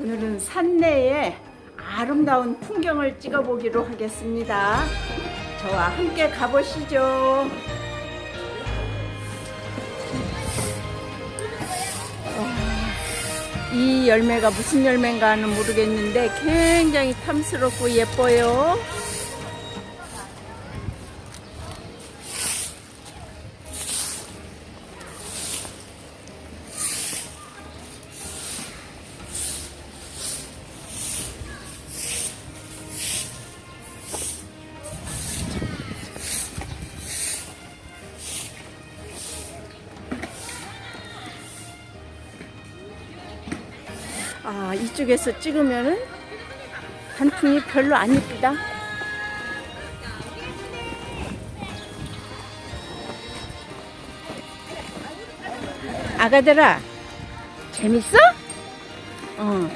오늘은 산내에 아름다운 풍경을 찍어보기로 하겠습니다. 저와 함께 가보시죠. 어, 이 열매가 무슨 열매인가는 모르겠는데 굉장히 탐스럽고 예뻐요. 아, 이쪽에서 찍으면은 단풍이 별로 안 이쁘다. 아가들아, 재밌어? 어.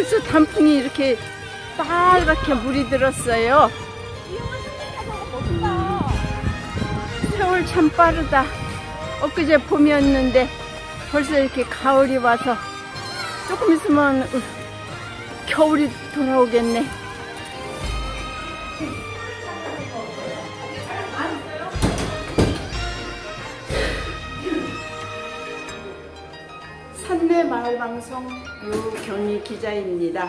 벌써 단풍이 이렇게 빨갛게 물이 들었어요. 음, 세월 참 빠르다. 엊그제 봄이었는데 벌써 이렇게 가을이 와서 조금 있으면 으, 겨울이 돌아오겠네. 산내 마을 방송 유경희 기자입니다.